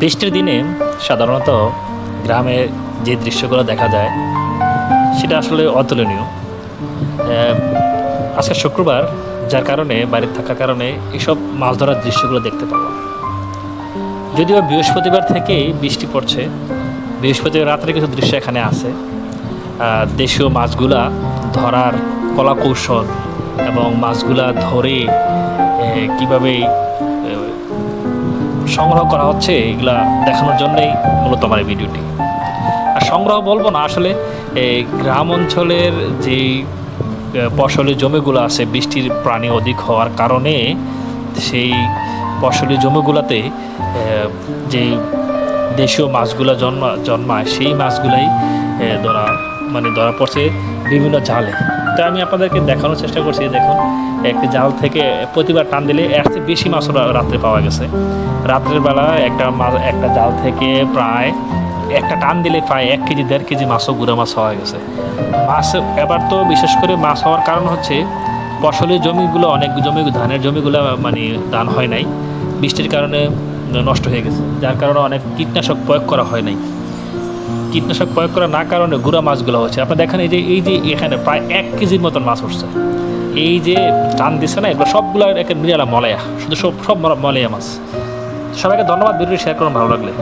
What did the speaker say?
বৃষ্টির দিনে সাধারণত গ্রামে যে দৃশ্যগুলো দেখা যায়, সেটা আসলে অতুলনীয়। আজকে শুক্রবার, যার কারণে, বাড়িতে থাকার কারণে এসব মাছ ধরার দৃশ্যগুলো দেখতে পাবো। যদিও বৃহস্পতিবার থেকেই বৃষ্টি পড়ছে, বৃহস্পতিবার রাত্রে কিছু দৃশ্য এখানে আছে। দেশীয় মাছগুলা ধরার কলা কৌশল এবং মাছগুলা ধরে কীভাবে সংগ্রহ করা হচ্ছে, এগুলা দেখানোর জন্যই মূলত আমার এই ভিডিওটি। আর সংগ্রহ বলব না, আসলে এই গ্রাম অঞ্চলের যেই ফসলের জমিগুলো আছে, বৃষ্টির প্রাণী অধিক হওয়ার কারণে সেই ফসলের জমিগুলোতে যেই দেশীয় মাছগুলো জন্মা, জন্মায়, সেই মাছগুলাই ধরা মানে ধরা পড়ছে বিভিন্ন জালে। তো আমি আপনাদেরকে দেখানোর চেষ্টা করছি, দেখুন। একটি জাল থেকে প্রতিবার টান দিলে এর চেয়ে বেশি মাছও রাত্রে পাওয়া গেছে। রাত্রের বেলা একটা মাছ, একটা জাল থেকে প্রায় একটা টান দিলে প্রায় এক কেজি, দেড় কেজি মাছও গুঁড়া মাছ হওয়া গেছে। মাছ এবার তো বিশেষ করে মাছ হওয়ার কারণ হচ্ছে, ফসলের জমিগুলো, অনেক জমি, ধানের জমিগুলো মানে ধান হয় নাই। বৃষ্টির কারণে নষ্ট হয়ে গেছে। যার কারণে অনেক কীটনাশক প্রয়োগ করা হয় নাই। কীটনাশক প্রয়োগ করা না কারণে গুঁড়া মাছগুলো হচ্ছে। আপনি দেখেন এই যে এই যে এখানে প্রায় এক কেজির মতন মাছ উঠছে। এই যে টান দিচ্ছে না, এগুলো সবগুলো একটা মিলিয়ালা মলায়া। শুধু সব সব মলায়া মাছ। সবাইকে ধন্যবাদ ভিডিও শেয়ার করুন, ভালো লাগলে।